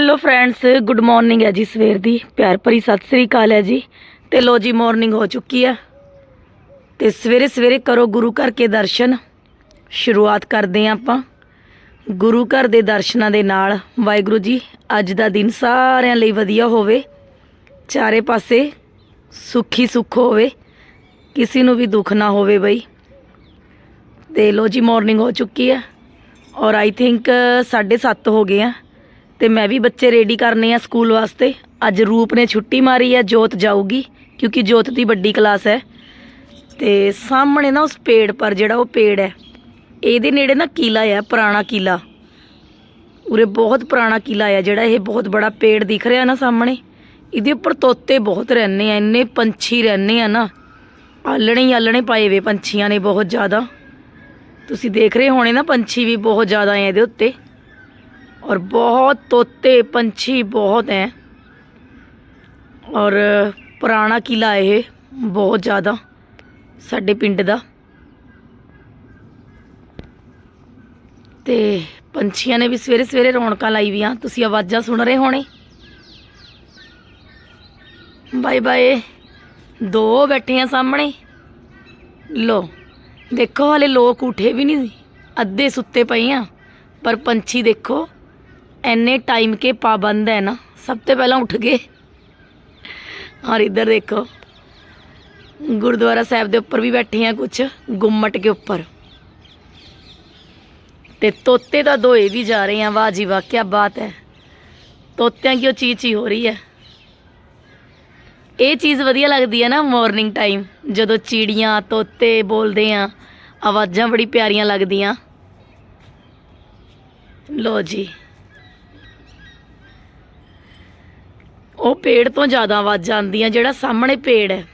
Hello friends good morning ਹੈ ਜੀ ਸਵੇਰ ਦੀ। ਪਿਆਰ ਭਰੀ ਸਤਿ ਸ੍ਰੀ ਅਕਾਲ ਹੈ ਜੀ। ਤੇ ਲੋ ਜੀ ਮਾਰਨਿੰਗ ਹੋ ਚੁੱਕੀ ਆ ਤੇ ਸਵੇਰੇ ਸਵੇਰੇ ਕਰੋ ਗੁਰੂ ਘਰ ਕੇ ਦਰਸ਼ਨ। ਸ਼ੁਰੂਆਤ ਕਰਦੇ ਹਾਂ ਆਪਾਂ। ਗੁਰੂ ਘਰ ਦੇ ਦਰਸ਼ਨਾਂ ਦੇ ਨਾਲ, ਵਾਹਿਗੁਰੂ ਜੀ, ਅੱਜ ਦਾ ਦਿਨ ਸਾਰਿਆਂ ਲਈ ਵਧੀਆ ਹੋਵੇ। ਚਾਰੇ ਪਾਸੇ ਸੁਖੀ ਸੁੱਖ ਹੋਵੇ। ਕਿਸੇ ਨੂੰ ਵੀ ਦੁੱਖ ਨਾ ਹੋਵੇ ਬਈ। ਤੇ ਲੋ ਜੀ ਮਾਰਨਿੰਗ ਹੋ ਚੁੱਕੀ ਹੈ। ਔਰ ਆਈ ਥਿੰਕ 7:30 ਹੋ ਗਏ ਆ। ਤੇ ਮੈਂ ਵੀ ਬੱਚੇ ਰੈਡੀ ਕਰਨੇ ਆ ਸਕੂਲ ਵਾਸਤੇ। ਅੱਜ ਰੂਪ ਨੇ ਛੁੱਟੀ ਮਾਰੀ ਹੈ ਜੋਤ ਜਾਊਗੀ, ਕਿਉਂਕਿ ਜੋਤ ਦੀ ਵੱਡੀ ਕਲਾਸ ਹੈ। ਤੇ ਸਾਹਮਣੇ ਨਾ ਉਸ ਪੇੜ ਪਰ ਜਿਹੜਾ ਉਹ ਪੇੜ ਹੈ, ਇਹਦੇ ਨੇੜੇ ਨਾ ਕਿਲਾ ਹੈ ਪੁਰਾਣਾ ਕਿਲਾ ਉਰੇ ਬਹੁਤ ਪੁਰਾਣਾ ਕਿਲਾ ਹੈ ਜਿਹੜਾ ਇਹ ਬਹੁਤ ਬੜਾ ਪੇੜ ਦਿਖ ਰਿਹਾ ਨਾ ਸਾਹਮਣੇ। ਇਹਦੇ ਉੱਪਰ ਤੋਤੇ ਬਹੁਤ ਰਹਿੰਦੇ ਆ, ਇੰਨੇ ਪੰਛੀ ਰਹਿੰਦੇ ਆ ਨਾ। ਆਲਣੇ ਹੀ ਆਲਣੇ ਪਾਏ ਵੇ ਪੰਛੀਆਂ ਨੇ ਬਹੁਤ ਜ਼ਿਆਦਾ। ਤੁਸੀਂ ਦੇਖ ਰਹੇ ਹੋਣੇ ਨਾ, ਪੰਛੀ ਵੀ ਬਹੁਤ ਜ਼ਿਆਦਾ ਹੈ ਇਹਦੇ ਉੱਤੇ। ਔਰ ਬਹੁਤ ਤੋਤੇ ਪੰਛੀ ਬਹੁਤ ਹੈ ਔਰ ਪੁਰਾਣਾ ਕਿਲਾ ਇਹ ਬਹੁਤ ਜ਼ਿਆਦਾ ਸਾਡੇ ਪਿੰਡ ਦਾ ਤੇ ਪੰਛੀਆਂ ਨੇ ਵੀ ਸਵੇਰੇ ਸਵੇਰੇ ਰੌਣਕਾਂ ਲਾਈ ਵੀਆਂ ਤੁਸੀਂ ਆਵਾਜ਼ਾਂ ਸੁਣ ਰਹੇ ਹੋਣੇ ਬਾਏ ਬਾਏ ਦੋ ਬੈਠੇ ਆ ਸਾਹਮਣੇ ਲੋ ਦੇਖੋ ਹਲੇ ਲੋਕ ਉਠੇ ਵੀ ਨਹੀਂ ਅੱਧੇ ਸੁੱਤੇ ਪਏ ਆ ਪਰ ਪੰਛੀ ਦੇਖੋ ਇੰਨੇ ਟਾਈਮ ਕੇ ਪਾਬੰਦ ਹੈ ਨਾ, ਸਭ ਤੋਂ ਪਹਿਲਾਂ ਉੱਠ ਗਏ ਔਰ ਇੱਧਰ ਦੇਖੋ, ਗੁਰਦੁਆਰਾ ਸਾਹਿਬ ਦੇ ਉੱਪਰ ਵੀ ਬੈਠੇ ਆ ਕੁਝ ਗੁੰਮਟ ਕੇ ਉੱਪਰ। ਤੇ ਤੋਤੇ ਤਾਂ ਦੋਏ ਵੀ ਜਾ ਰਹੇ ਆ, ਵਾਹ ਜੀ ਵਾਹ ਕੀ ਬਾਤ ਹੈ। ਤੋਤਿਆਂ ਕੀ ਉਹ ਚੀਜ਼ ਹੀ ਹੋ ਰਹੀ ਹੈ? ਇਹ ਚੀਜ਼ ਵਧੀਆ ਲੱਗਦੀ ਹੈ ਨਾ ਮਾਰਨਿੰਗ ਟਾਈਮ ਜਦੋਂ ਚਿੜੀਆਂ, ਤੋਤੇ ਬੋਲਦੇ ਆ, ਆਵਾਜ਼ਾਂ ਬੜੀ ਪਿਆਰੀਆਂ ਲੱਗਦੀਆਂ। ਲੋ ਜੀ। ਉਹ ਪੇੜ ਤੋਂ ਜ਼ਿਆਦਾ ਆਵਾਜ਼ਾਂ ਆਉਂਦੀਆਂ ਜਿਹੜਾ ਸਾਹਮਣੇ ਪੇੜ ਹੈ।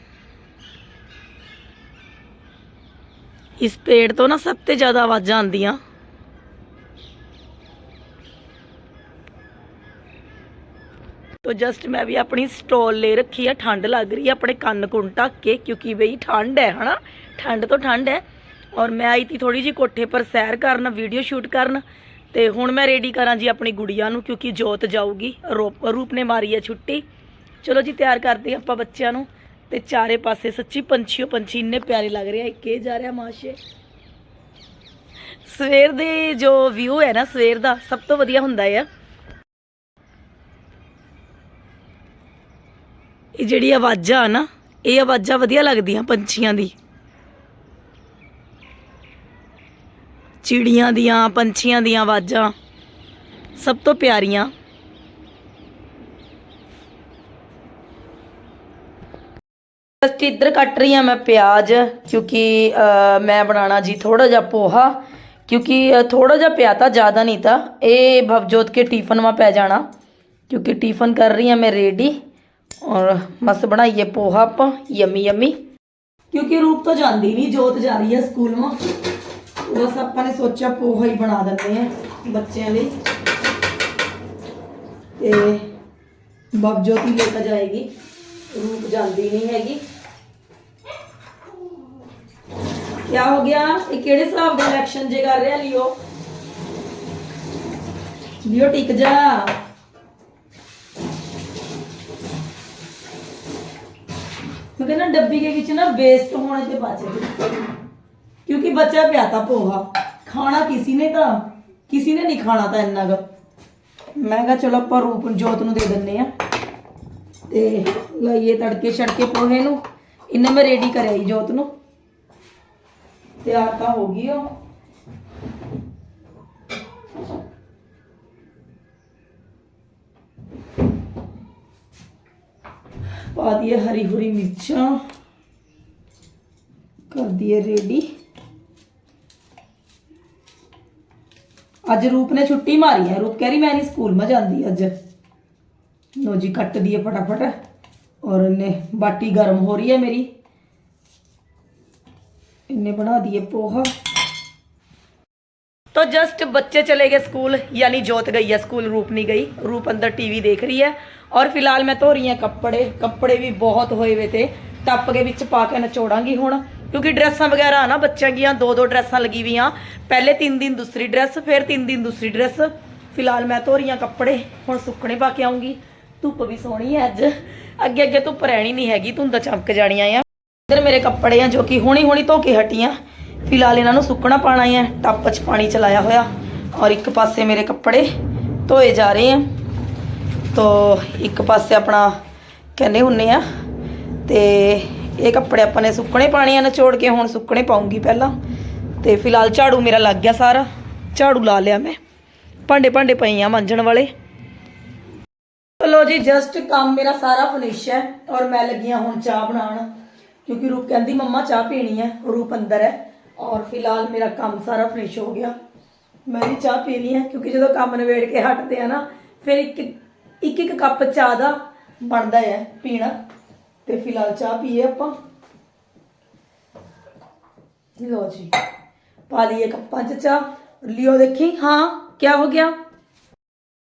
ਇਸ ਪੇੜ ਤੋਂ ਨਾ ਸਭ ਤੋਂ ਜ਼ਿਆਦਾ ਆਵਾਜ਼ਾਂ ਆਉਂਦੀਆਂ ਤੋ ਜਸਟ ਮੈਂ ਵੀ ਆਪਣੀ ਸਟੋਲ ਲੈ ਰੱਖੀ ਆ, ਠੰਡ ਲੱਗ ਰਹੀ ਹੈ ਆਪਣੇ ਕੰਨ ਕੁੰਨ ਢੱਕ ਕੇ, ਕਿਉਂਕਿ ਬਈ ਠੰਡ ਹੈ, ਹਨਾ? ਠੰਡ ਤੋਂ ਠੰਡ ਹੈ। ਔਰ ਮੈਂ ਆਈ ਤੀ ਥੋੜੀ ਜੀ ਕੋਠੇ ਪਰ ਸੈਰ ਕਰਨ ਵੀਡੀਓ ਸ਼ੂਟ ਕਰਨ। ਤੇ ਹੁਣ ਮੈਂ ਰੈਡੀ ਕਰਾਂ ਜੀ ਆਪਣੀ ਗੁੜੀਆ ਨੂੰ, ਕਿਉਂਕਿ ਜੋਤ ਜਾਊਗੀ। ਰੂਪ ਰੂਪ ਨੇ ਮਾਰੀ ਹੈ ਛੁੱਟੀ। ਚਲੋ ਜੀ, ਤਿਆਰ ਕਰਦੇ ਆਪਾਂ ਬੱਚਿਆਂ ਨੂੰ। ਤੇ ਚਾਰੇ ਪਾਸੇ ਸੱਚੀ ਪੰਛੀਓ, ਪੰਛੀ ਇੰਨੇ ਪਿਆਰੇ ਲੱਗ ਰਿਹਾ ਆ। ਇੱਕ ਇਹ ਜਾ ਰਿਹਾ ਮਾਸ਼ੇ। ਸਵੇਰ ਦੇ ਜੋ ਵਿਊ ਹੈ ਨਾ, ਸਵੇਰ ਦਾ, ਸਭ ਤੋਂ ਵਧੀਆ ਹੁੰਦਾ ਹੈ ਇਹ ਜਿਹੜੀ ਆਵਾਜ਼ਾਂ ਆ ਨਾ, ਇਹ ਆਵਾਜ਼ਾਂ ਵਧੀਆ ਲੱਗਦੀਆਂ ਪੰਛੀਆਂ ਦੀ। ਚਿੜੀਆਂ ਦੀਆਂ, ਪੰਛੀਆਂ ਦੀਆਂ ਆਵਾਜ਼ਾਂ ਸਭ ਤੋਂ ਪਿਆਰੀਆਂ। ਜਸਟ ਇੱਧਰ ਕੱਟ ਰਹੀ ਹਾਂ ਮੈਂ ਪਿਆਜ਼, ਕਿਉਂਕਿ ਮੈਂ ਬਣਾਣਾ ਜੀ ਥੋੜਾ ਜਿਹਾ ਪੋਹਾ, ਕਿਉਂਕਿ ਥੋੜਾ ਜਿਹਾ ਪਿਆ ਤਾਂ ਜ਼ਿਆਦਾ ਨਹੀਂ ਤਾਂ। ਇਹ ਭਵਜੋਤ ਕੇ ਟਿਫਨ ਮਾ ਪੈ ਜਾਣਾ, ਕਿਉਂਕਿ ਟਿਫਨ ਕਰ ਰਹੀ ਹਾਂ ਮੈਂ ਰੈਡੀ। ਔਰ ਮਸ ਬਣਾਈਏ ਪੋਹਾ ਆਪਾਂ, ਯਮੀ ਯਮੀ। ਕਿਉਂਕਿ ਰੂਪ ਤਾਂ ਜਾਂਦੀ ਨਹੀਂ, ਜੋਤ ਜਾ ਰਹੀ ਹੈ ਸਕੂਲ ਮਾ ਬਸ ਆਪਾਂ ਨੇ ਸੋਚਿਆ ਪੋਹਾ ਹੀ ਬਣਾ ਦਿੰਦੇ ਆ ਬੱਚਿਆਂ ਲਈ। ਤੇ ਭਵਜੋਤ ਲੈ ਕੇ ਜਾਏਗੀ। ਰੂਪ ਜਾਂਦੀ ਨਹੀਂ ਹੈਗੀ। ਕੀ ਹੋ ਗਿਆ? ਇਹ ਕਿਹੜੇ ਹਿਸਾਬ ਦਾ ਇਲੈਕਸ਼ਨ ਜੇ ਕਰ ਰਿਹਾ ਲਿਓ? ਲਿਓ ਟਿਕ ਜਾ। ਮੈਂ ਕਹਿੰਦਾ ਡੱਬੀ ਦੇ ਵਿੱਚ ਨਾ ਵੇਸਟ ਹੋਣੇ ਤੇ ਬਚ ਗਏ ਕਿਉਂਕਿ ਬੱਚਾ ਪਿਆਤਾ ਪੋਹਾ ਖਾਣਾ ਕਿਸੇ ਨੇ ਤਾਂ, ਕਿਸੇ ਨੇ ਨਹੀਂ ਖਾਣਾ ਤਾਂ ਇੰਨਾ ਕੁ। ਮੈਂ ਕਿਹਾ ਚਲੋ ਆਪਾਂ ਰੂਪ ਜੋਤ ਨੂੰ ਦੇ ਦਿੰਨੇ ਆ। ਤੇ ਲਈਏ ਤੜਕੇ ਛੜਕੇ ਪੋਹੇ ਨੂੰ। ਇਹਨੇ ਮੈਂ ਰੈਡੀ ਕਰਿਆ ਜੀ ਜੋਤ ਨੂੰ। ਤਿਆਰ ਤਾਂ ਹੋ ਗਈ ਉਹ ਪਾ ਦਈਏ ਹਰੀ ਹਰੀ ਮਿਰਚਾਂ। ਕਰ ਦਈਏ ਰੈਡੀ ਅੱਜ ਰੂਪ ਨੇ ਛੁੱਟੀ ਮਾਰੀ ਹੈ ਰੂਪ ਕਹਿ ਰਹੀ ਮੈਂ ਨਹੀਂ ਸਕੂਲ ਮੈਂ ਜਾਂਦੀ ਅੱਜ ਲੋ ਜੀ ਕੱਟ ਦਈਏ ਫਟਾਫਟ ਔਰ ਇਹਨੇ ਬਾਟੀ ਗਰਮ ਹੋ ਰਹੀ ਹੈ ਮੇਰੀ ਇਹਨੇ ਬਣਾ ਦਈਏ ਪੋਹਾ तो जस्ट बच्चे चले गए स्कूल यानी जोत गई है स्कूल रूप नहीं गई रूप अंदर टीवी देख रही है और फिलहाल मैं धो रही ਹਾਂ ਕੱਪੜੇ ਕੱਪੜੇ ਵੀ ਬਹੁਤ ਹੋਏ ਵੇ ਤੇ ਟੱਪ ਕੇ ਵਿੱਚ ਪਾ ਕੇ ਨਚੋੜਾਂਗੀ ਹੁਣ ਕਿਉਂਕਿ ਡਰੈਸਾਂ ਵਗੈਰਾ ਆ ਨਾ, ਬੱਚਿਆਂ ਦੀਆਂ ਦੋ ਦੋ ਡਰੈਸਾਂ ਲੱਗੀ ਵੀਆਂ। ਪਹਿਲੇ ਤਿੰਨ ਦਿਨ ਦੂਸਰੀ ਡਰੈਸ, ਫਿਰ ਤਿੰਨ ਦਿਨ ਦੂਸਰੀ ਡਰੈਸ। ਫਿਲਹਾਲ ਮੈਂ ਧੋ ਰਹੀਆਂ ਕੱਪੜੇ, ਹੁਣ ਸੁੱਕਣੇ ਪਾ ਕੇ ਆਉਂਗੀ ਧੁੱਪ ਵੀ ਸੋਹਣੀ ਹੈ ਅੱਜ। ਅੱਗੇ ਅੱਗੇ ਧੁੱਪ ਰਹਿਣੀ ਨਹੀਂ ਹੈਗੀ, ਧੁੰਦਾਂ ਚਮਕ ਜਾਣੀਆਂ ਆ। ਇੱਧਰ ਮੇਰੇ ਕੱਪੜੇ ਆ ਜੋ ਕਿ ਹੁਣੀ ਹੁਣੀ ਧੋ ਕੇ ਹਟੀਆਂ। ਫਿਲਹਾਲ ਇਹਨਾਂ ਨੂੰ ਸੁੱਕਣਾ ਪਾਣਾ ਹੈ ਟੱਪ 'ਚ ਪਾਣੀ ਚਲਾਇਆ ਹੋਇਆ। ਔਰ ਇੱਕ ਪਾਸੇ ਮੇਰੇ ਕੱਪੜੇ ਧੋਏ ਜਾ ਰਹੇ ਆ। ਤੋ ਇੱਕ ਪਾਸੇ ਆਪਣਾ ਕਹਿੰਦੇ ਹੁੰਨੇ ਆ, ਤੇ ਇਹ ਕੱਪੜੇ ਆਪਾਂ ਨੇ ਸੁੱਕਣੇ ਪਾਣੇ ਆ, ਨਿਚੋੜ ਕੇ ਹੁਣ ਸੁੱਕਣੇ ਪਾਉਂਗੀ ਪਹਿਲਾਂ। ਤੇ ਫਿਲਹਾਲ ਝਾੜੂ ਮੇਰਾ ਲੱਗ ਗਿਆ ਸਾਰਾ। ਝਾੜੂ ਲਾ ਲਿਆ ਮੈਂ। ਭਾਂਡੇ ਭਾਂਡੇ ਪਏ ਆ ਮਾਂਜਣ ਵਾਲੇ। ਚਲੋ ਜੀ ਜਸਟ ਕੰਮ ਮੇਰਾ ਸਾਰਾ ਫਿਨਿਸ਼ ਹੈ ਔਰ ਮੈਂ ਲੱਗੀ ਹਾਂ ਹੁਣ ਚਾਹ ਬਣਾਉਣ। ਕਿਉਂਕਿ ਰੂਪ ਕਹਿੰਦੀ ਮੰਮਾ ਚਾਹ ਪੀਣੀ ਹੈ, ਰੂਪ ਅੰਦਰ ਹੈ। ਔਰ ਫਿਲਹਾਲ ਮੇਰਾ ਕੰਮ ਸਾਰਾ ਫਿਨਿਸ਼ ਹੋ ਗਿਆ। ਮੈਂ ਵੀ ਚਾਹ ਪੀਣੀ ਹੈ, ਕਿਉਂਕਿ ਜਦੋਂ ਕੰਮ ਨਵੇੜ ਕੇ ਹਟਦੇ ਆ ਨਾ, ਫਿਰ ਇੱਕ ਇੱਕ ਇੱਕ ਕੱਪ ਚਾਹ ਦਾ ਬਣਦਾ ਹੈ ਪੀਣਾ। ਤੇ ਫਿਲਹਾਲ ਚਾਹ ਪੀਏ ਆਪਾਂ। ਲੋ ਜੀ, ਪਾ ਲਈਏ ਕੱਪਾਂ 'ਚ ਚਾਹ। ਲਿਓ ਦੇਖੀ, ਹਾਂ ਕੀ ਹੋ ਗਿਆ?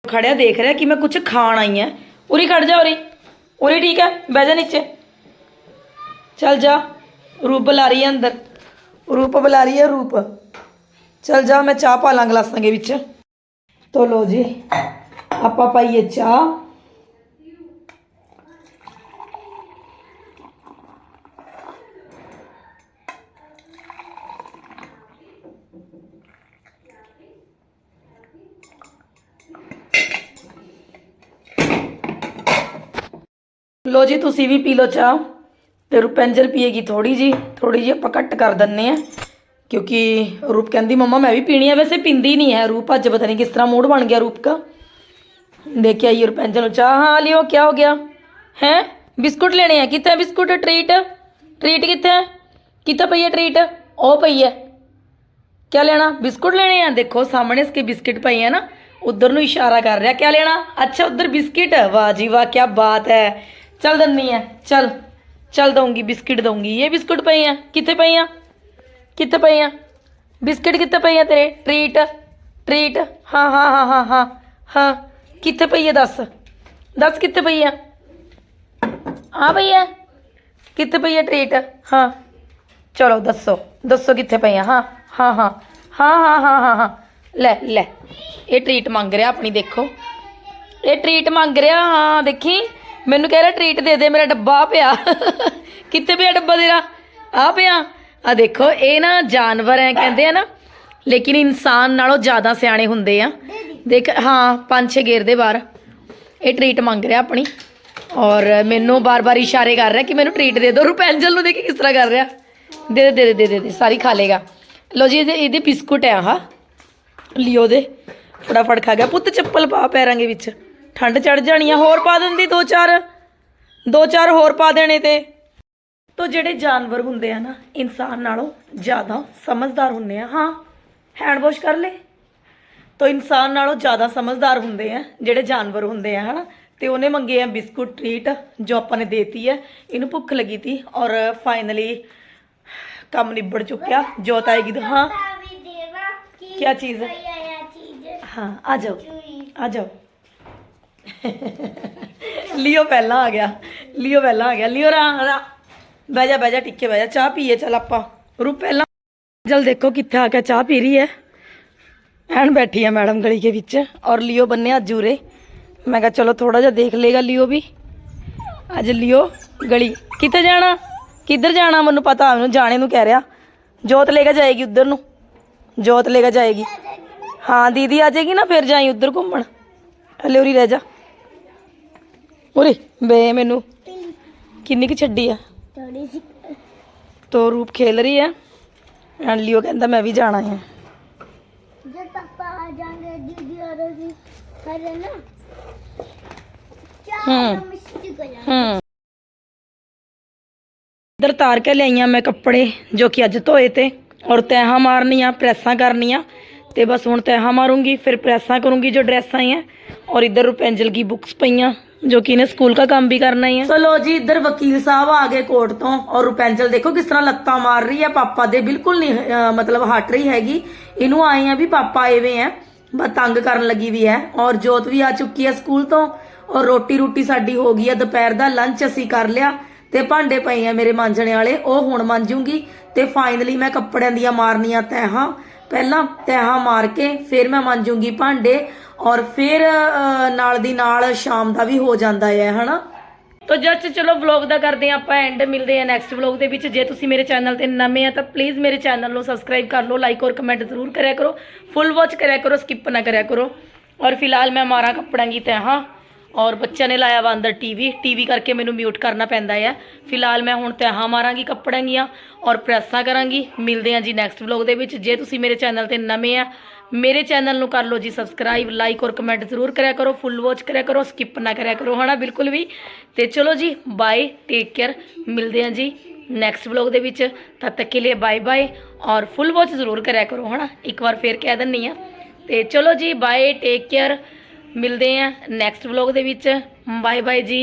ਖੜਿਆ ਦੇਖ ਰਿਹਾ ਕਿ ਮੈਂ ਕੁਝ ਖਾਣ ਆਈ ਐ ਉਰੀ ਖੜ ਜਾ ਉਰੀ। ਉਰੀ ਠੀਕ ਹੈ, ਬਹਿ ਜਾ ਨੀਚੇ। ਚੱਲ ਜਾ, ਰੂਪ ਬੁਲਾ ਰਹੀ ਹੈ ਅੰਦਰ। ਰੂਪ ਬੁਲਾ ਰਹੀ ਹੈ, ਰੂਪ। ਚੱਲ ਜਾ, ਮੈਂ ਚਾਹ ਪਾ ਲਾਂ ਗਲਾਸਾਂ ਦੇ ਵਿੱਚ। ਤੋ ਲੋ ਜੀ, ਆਪਾਂ ਪਾਈਏ ਚਾਹ। लो जी ਤੁਸੀਂ भी पी लो चाह ਤੇ ਰੁਪਿੰਜਲ ਪੀਏਗੀ थोड़ी जी थोड़ी जी आप घट कर दें क्योंकि रूप कहती मम्मा मैं भी पीनी है वैसे पींदी नहीं है रूप अज पता नहीं किस तरह मूड बन गया रूप का देखिए आइए रूप चाह हाँ लियो क्या हो गया है बिस्कुट लेने हैं कितने बिस्कुट ट्रीट ट्रीट कितने कितना पई है ट्रीट ओ पई है क्या लेना बिस्कुट लेने हैं देखो सामने इसके बिस्किट पई है ना उधर न इशारा कर रहा क्या लेना अच्छा उधर बिस्किट वाह जी वाह क्या बात है चल दन्नी है चल चल दूंगी बिस्किट दूंगी ये बिस्कुट पई हैं कितने पई हैं कितने पई हैं बिस्किट कितने पई हैं तेरे ट्रीट ट्रीट हाँ हाँ हाँ हाँ हाँ हाँ कितने पई है दस दस कितने पई है हाँ पई है ਕਿੱਥੇ ਪਈ ਹੈ ਟ੍ਰੀਟ ਹਾਂ ਚਲੋ ਦੱਸੋ ਦੱਸੋ ਕਿੱਥੇ ਪਈ ਆ ਹਾਂ ਹਾਂ ਹਾਂ ਹਾਂ ਹਾਂ ਹਾਂ ਹਾਂ ਹਾਂ ਲੈ ਲੈ ਇਹ ਟ੍ਰੀਟ ਮੰਗ ਰਿਹਾ ਆਪਣੀ ਦੇਖੋ ਇਹ ਟ੍ਰੀਟ ਮੰਗ ਰਿਹਾ ਹਾਂ ਦੇਖੀ ਮੈਨੂੰ ਕਹਿ ਰਿਹਾ ਟ੍ਰੀਟ ਦੇ ਦੇ, ਮੇਰਾ ਡੱਬਾ ਆਹ ਪਿਆ। ਕਿੱਥੇ ਪਿਆ ਡੱਬਾ ਤੇਰਾ? ਆ ਪਿਆ। ਆ ਦੇਖੋ, ਇਹ ਨਾ ਜਾਨਵਰ ਹੈ ਕਹਿੰਦੇ ਆ ਨਾ, ਲੇਕਿਨ ਇਨਸਾਨ ਨਾਲੋਂ ਜ਼ਿਆਦਾ ਸਿਆਣੇ ਹੁੰਦੇ ਆ। ਦੇਖ, ਹਾਂ, ਪੰਜ ਛੇ ਗੇਰ ਦੇ ਬਾਹਰ। ਇਹ ਟ੍ਰੀਟ ਮੰਗ ਰਿਹਾ ਆਪਣੀ। ਔਰ ਮੈਨੂੰ ਬਾਰ-ਬਾਰ ਇਸ਼ਾਰੇ ਕਰ ਰਿਹਾ ਕਿ ਮੈਨੂੰ ਟ੍ਰੀਟ ਦੇ ਦਿਓ ਰੁਪੈਂਜਲ ਨੂੰ ਦੇਖੀ ਕਿਸ ਤਰ੍ਹਾਂ ਕਰ ਰਿਹਾ। ਦੇ ਦੇ ਦੇ ਦੇ ਦੇ ਸਾਰੀ ਖਾ ਲੇਗਾ। ਲੋ ਜੀ, ਇਹਦੇ ਇਹਦੇ ਬਿਸਕੁਟ ਹੈ ਆਹ। ਲਿਓ ਦੇ। ਫਟਾਫਟ ਖਾ ਗਿਆ। ਪੁੱਤ, ਚੱਪਲ ਪਾ ਪੈਰਾਂਗੇ ਵਿੱਚ। ਠੰਡ ਚੜ ਜਾਣੀ ਆ ਹੋਰ ਪਾ ਦਿੰਦੀ ਦੋ ਚਾਰ। ਦੋ ਚਾਰ ਹੋਰ ਪਾ ਦੇਣੇ ਤੇ। ਤੋ ਜਿਹੜੇ ਜਾਨਵਰ ਹੁੰਦੇ ਆ ਨਾ ਇਨਸਾਨ ਨਾਲੋਂ ਜ਼ਿਆਦਾ ਸਮਝਦਾਰ ਹੁੰਦੇ ਆ। ਹਾਂ ਹੈਂਡ ਵਾਸ਼ ਕਰ ਲੇ। ਤੋ ਇਨਸਾਨ ਨਾਲੋਂ ਜ਼ਿਆਦਾ ਸਮਝਦਾਰ ਹੁੰਦੇ ਆ ਜਿਹੜੇ ਜਾਨਵਰ ਹੁੰਦੇ ਆ ਹਨਾ। ਤੇ ਉਹਨੇ ਮੰਗੇ ਆ ਬਿਸਕੁਟ ਟ੍ਰੀਟ ਜੋ ਆਪਾਂ ਨੇ ਦੇਤੀ ਹੈ ਇਹਨੂੰ ਭੁੱਖ ਲੱਗੀ ਤੀ ਔਰ ਫਾਈਨਲੀ ਕੰਮ ਨਿਬੜ ਚੁੱਕਿਆ। ਜੋਤ ਆਏਗੀ ਹਾਂ। ਕੀ ਚੀਜ਼? ਹਾਂ ਆ ਜਾਓ। ਆ ਜਾਓ। ਲਿਓ ਪਹਿਲਾਂ ਆ ਗਿਆ। ਲਿਓ ਪਹਿਲਾਂ ਆ ਗਿਆ। ਲਿਓ ਰਾ ਰਾ। ਬਹਿ ਜਾ ਬਹਿ ਜਾ, ਟਿੱਕੇ ਬਹਿ ਜਾ। ਚਾਹ ਪੀਏ, ਚੱਲ ਆਪਾਂ। ਰੂ, ਪਹਿਲਾਂ ਜਲ ਦੇਖੋ ਕਿੱਥੇ ਆ ਕੇ ਚਾਹ ਪੀ ਰਹੀ ਹੈ। ਐਨ ਬੈਠੀ ਹੈ ਮੈਡਮ ਗਲੀ ਦੇ ਵਿੱਚ ਔਰ ਲਿਓ ਬੰਨੇ ਅੱਜ ਉਰੇ। ਮੈਂ ਕਿਹਾ ਚਲੋ ਥੋੜਾ ਜਿਹਾ ਦੇਖ ਲੇਗਾ ਲਿਓ ਵੀ। ਅੱਜ ਲਿਓ ਗਲੀ। ਕਿੱਥੇ ਜਾਣਾ? ਕਿੱਧਰ ਜਾਣਾ? ਮੈਨੂੰ ਪਤਾ, ਮੈਨੂੰ ਜਾਣੇ ਨੂੰ ਕਹਿ ਰਿਹਾ। ਜੋਤ ਲੈ ਕੇ ਜਾਏਗੀ ਉਧਰ ਨੂੰ। ਜੋਤ ਲੈ ਕੇ ਜਾਏਗੀ। ਹਾਂ, ਦੀਦੀ ਆ ਜਾਏਗੀ ਨਾ ਫਿਰ ਜਾਈ ਉਧਰ ਘੁੰਮਣ। ਹਲੇ ਉਰੀ ਰਹਿ ਜਾ। ਉਰੇ ਬੇ ਮੈਨੂੰ। ਕਿੰਨੀ ਕਿ ਛੱਡੀ ਆ? ਥੋੜੀ ਸੀ। ਤੋ ਰੂਪ ਖੇਲ ਰਹੀ ਆ। ਐਂਡ ਲਿਓ ਕਹਿੰਦਾ ਮੈਂ ਵੀ ਜਾਣਾ ਹੈ ਜਦ ਪਾਪਾ ਆ ਜਾਣਗੇ ਦੀਦੀ ਔਰ ਜੀ ਕਰੇ ਨਾ ਚਾਹ ਮਿਸਟੀ ਕੋ ਜਾ ਇਧਰ ਤਾਰ ਕੇ ਲਿਆਈਆਂ ਮੈਂ ਕੱਪੜੇ ਜੋ ਕਿ ਅੱਜ ਧੋਏ ਤੇ। ਔਰ ਤੈਹਾਂ ਮਾਰਨੀਆਂ ਪ੍ਰੈਸਾਂ ਕਰਨੀਆਂ। ਤੇ ਬਸ ਹੁਣ ਤੈਹਾਂ ਮਾਰੂੰਗੀ, ਫਿਰ ਪ੍ਰੈਸਾਂ ਕਰੂੰਗੀ ਜੋ ਡਰੈਸਾਂ ਹੀ ਹੈ ਔਰ ਇਧਰ ਰੁਪੈਂਜਲ ਕੀ ਬੁక్స్ ਪਈਆਂ, ਜੋ ਕਿ ਇਹਨੇ ਸਕੂਲ ਦਾ ਕੰਮ ਵੀ ਕਰਨਾ ਹੀ ਹੈ ਚਲੋ ਜੀ, ਇਧਰ ਵਕੀਲ ਸਾਹਿਬ ਆ ਗਏ ਕੋਰਟ ਤੋਂ, ਔਰ ਰੁਪੈਂਜਲ ਦੇਖੋ ਕਿਸ ਤਰ੍ਹਾਂ ਲੱਤਾਂ ਮਾਰ ਰਹੀ ਹੈ, ਪਾਪਾ ਦੇ ਬਿਲਕੁਲ ਨਹੀਂ ਮਤਲਬ ਹਟ ਰਹੀ ਹੈਗੀ। ਇਹਨੂੰ ਆਏ ਆ ਵੀ ਪਾਪਾ ਆਏਵੇਂ ਆ ਤੰਗ ਕਰਨ ਲੱਗੀ ਵੀ ਹੈ। ਔਰ ਜੋਤ ਵੀ ਆ ਚੁੱਕੀ ਹੈ ਸਕੂਲ ਤੋਂ, ਔਰ ਰੋਟੀ ਰੋਟੀ ਸਾਡੀ ਹੋ ਗਈ ਹੈ, ਦੁਪਹਿਰ ਦਾ ਲੰਚ ਅਸੀਂ ਕਰ ਲਿਆ, ਤੇ ਭਾਂਡੇ ਪਏ ਆ ਮੇਰੇ ਮਾਂਜਣੇ ਵਾਲੇ, ਉਹ ਹੁਣ ਮਾਂਜੂਗੀ, ਤੇ ਫਾਈਨਲੀ ਮੈਂ ਕੱਪੜਿਆਂ ਦੀਆਂ ਮਾਰਨੀਆਂ ਤੈਹਾਂ ਪਹਿਲਾਂ ਤੈਹਾਂ ਮਾਰ ਕੇ ਫਿਰ ਮੈਂ ਮੰਜੂਗੀ ਭਾਂਡੇ ਔਰ ਫਿਰ ਨਾਲ ਦੀ ਨਾਲ ਸ਼ਾਮ ਦਾ ਵੀ ਹੋ ਜਾਂਦਾ ਹੈ, ਹਨਾ? ਤੋ ਜਸਟ ਚਲੋ ਵਲੌਗ ਦਾ ਕਰਦੇ ਹਾਂ ਆਪਾਂ ਐਂਡ ਮਿਲਦੇ ਹਾਂ ਨੈਕਸਟ ਵਲੌਗ ਦੇ ਵਿੱਚ। ਜੇ ਤੁਸੀਂ ਮੇਰੇ ਚੈਨਲ ਤੇ ਨਵੇਂ ਆ ਤਾਂ ਪਲੀਜ਼ ਮੇਰੇ ਚੈਨਲ ਨੂੰ ਸਬਸਕ੍ਰਾਈਬ ਕਰ ਲਓ ਲਾਈਕ ਔਰ ਕਮੈਂਟ ਜ਼ਰੂਰ ਕਰਿਆ ਕਰੋ। ਫੁੱਲ ਵਾਚ ਕਰਿਆ ਕਰੋ ਸਕਿਪ ਨਾ ਕਰਿਆ ਕਰੋ। ਔਰ ਫਿਲਹਾਲ ਮੈਂ ਮਾਰਾਂ ਕੱਪੜਾਂ ਕੀ ਤੈਹਾਂ। ਔਰ ਬੱਚਿਆਂ ਨੇ ਲਾਇਆ ਵਾ ਅੰਦਰ ਟੀਵੀ ਟੀਵੀ ਕਰਕੇ ਮੈਨੂੰ ਮਿਊਟ ਕਰਨਾ ਪੈਂਦਾ ਹੈ ਫਿਲਹਾਲ ਮੈਂ ਹੁਣ ਤੈਹਾਂ ਮਾਰਾਂਗੀ ਕੱਪੜਾਂ ਦੀਆਂ ਔਰ ਪ੍ਰੈਸਾਂ ਕਰਾਂਗੀ। ਮਿਲਦੇ ਹਾਂ ਜੀ ਨੈਕਸਟ ਵਲੌਗ ਦੇ ਵਿੱਚ। ਜੇ ਤੁਸੀਂ ਮੇਰੇ ਚੈਨਲ ਤੇ ਨਵੇਂ ਆ, ਮੇਰੇ ਚੈਨਲ ਨੂੰ ਕਰ ਲਓ ਜੀ ਸਬਸਕ੍ਰਾਈਬ ਲਾਈਕ ਔਰ ਕਮੈਂਟ ਜ਼ਰੂਰ ਕਰਿਆ ਕਰੋ। ਫੁੱਲ ਵਾਚ ਕਰਿਆ ਕਰੋ ਸਕਿਪ ਨਾ ਕਰਿਆ ਕਰੋ, ਹਨਾ? ਬਿਲਕੁਲ ਵੀ। ਤੇ ਚਲੋ ਜੀ ਬਾਏ ਟੇਕ ਕੇਅਰ ਮਿਲਦੇ ਹਾਂ ਜੀ ਨੈਕਸਟ ਵਲੌਗ ਦੇ ਵਿੱਚ। ਤਦ ਤੱਕ ਕੇ ਲਈ ਬਾਏ ਬਾਏ ਔਰ ਫੁੱਲ ਵਾਚ ਜ਼ਰੂਰ ਕਰਿਆ ਕਰੋ, ਹਨਾ? ਇੱਕ ਵਾਰ ਫੇਰ ਕਹਿ ਦਿੰਨੀ ਆ। ਤੇ ਚਲੋ ਜੀ ਬਾਏ ਟੇਕ ਕੇਅਰ ਮਿਲਦੇ ਹਾਂ ਨੈਕਸਟ ਵਲੌਗ ਦੇ ਵਿੱਚ। ਬਾਏ ਬਾਏ ਜੀ।